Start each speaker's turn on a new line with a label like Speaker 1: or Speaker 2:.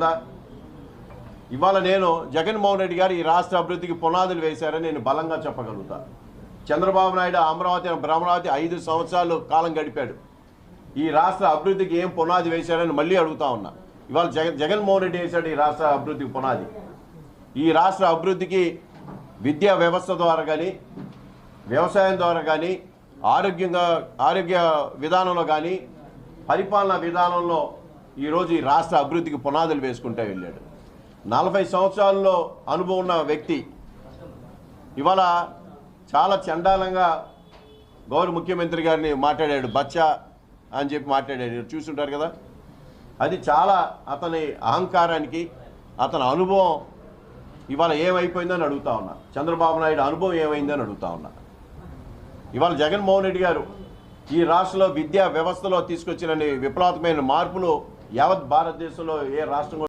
Speaker 1: కదా ఇవాళ నేను జగన్మోహన్ రెడ్డి గారు ఈ రాష్ట్ర అభివృద్ధికి పునాదులు వేశారని నేను బలంగా చెప్పగలుగుతా. చంద్రబాబు నాయుడు అమరావతి భ్రమరావతి ఐదు సంవత్సరాలు కాలం గడిపాడు. ఈ రాష్ట్ర అభివృద్ధికి ఏం పునాది వేశారని మళ్ళీ అడుగుతా ఉన్నా. ఇవాళ జగన్ జగన్మోహన్ రెడ్డి వేశాడు ఈ రాష్ట్ర అభివృద్ధికి పునాది. ఈ రాష్ట్ర అభివృద్ధికి విద్యా వ్యవస్థ ద్వారా కానీ వ్యవసాయం ద్వారా కానీ ఆరోగ్యంగా ఆరోగ్య విధానంలో కానీ పరిపాలనా విధానంలో ఈరోజు ఈ రాష్ట్ర అభివృద్ధికి పునాదులు వేసుకుంటూ వెళ్ళాడు. నలభై సంవత్సరాల్లో అనుభవం ఉన్న వ్యక్తి. ఇవాళ చాలా చండాలంగా గౌరవ ముఖ్యమంత్రి గారిని మాట్లాడాడు బచ్చా అని చెప్పి మాట్లాడాడు. చూసుంటారు కదా? అది చాలా అతని అహంకారానికి అతని అనుభవం ఇవాళ ఏమైపోయిందని అడుగుతా ఉన్నా. చంద్రబాబు నాయుడు అనుభవం ఏమైందని అడుగుతా ఉన్నా. ఇవాళ జగన్మోహన్ రెడ్డి గారు ఈ రాష్ట్రంలో విద్యా వ్యవస్థలో తీసుకొచ్చిన విప్లవాత్మకమైన మార్పులు యావత్ భారతదేశంలో ఏ రాష్ట్రం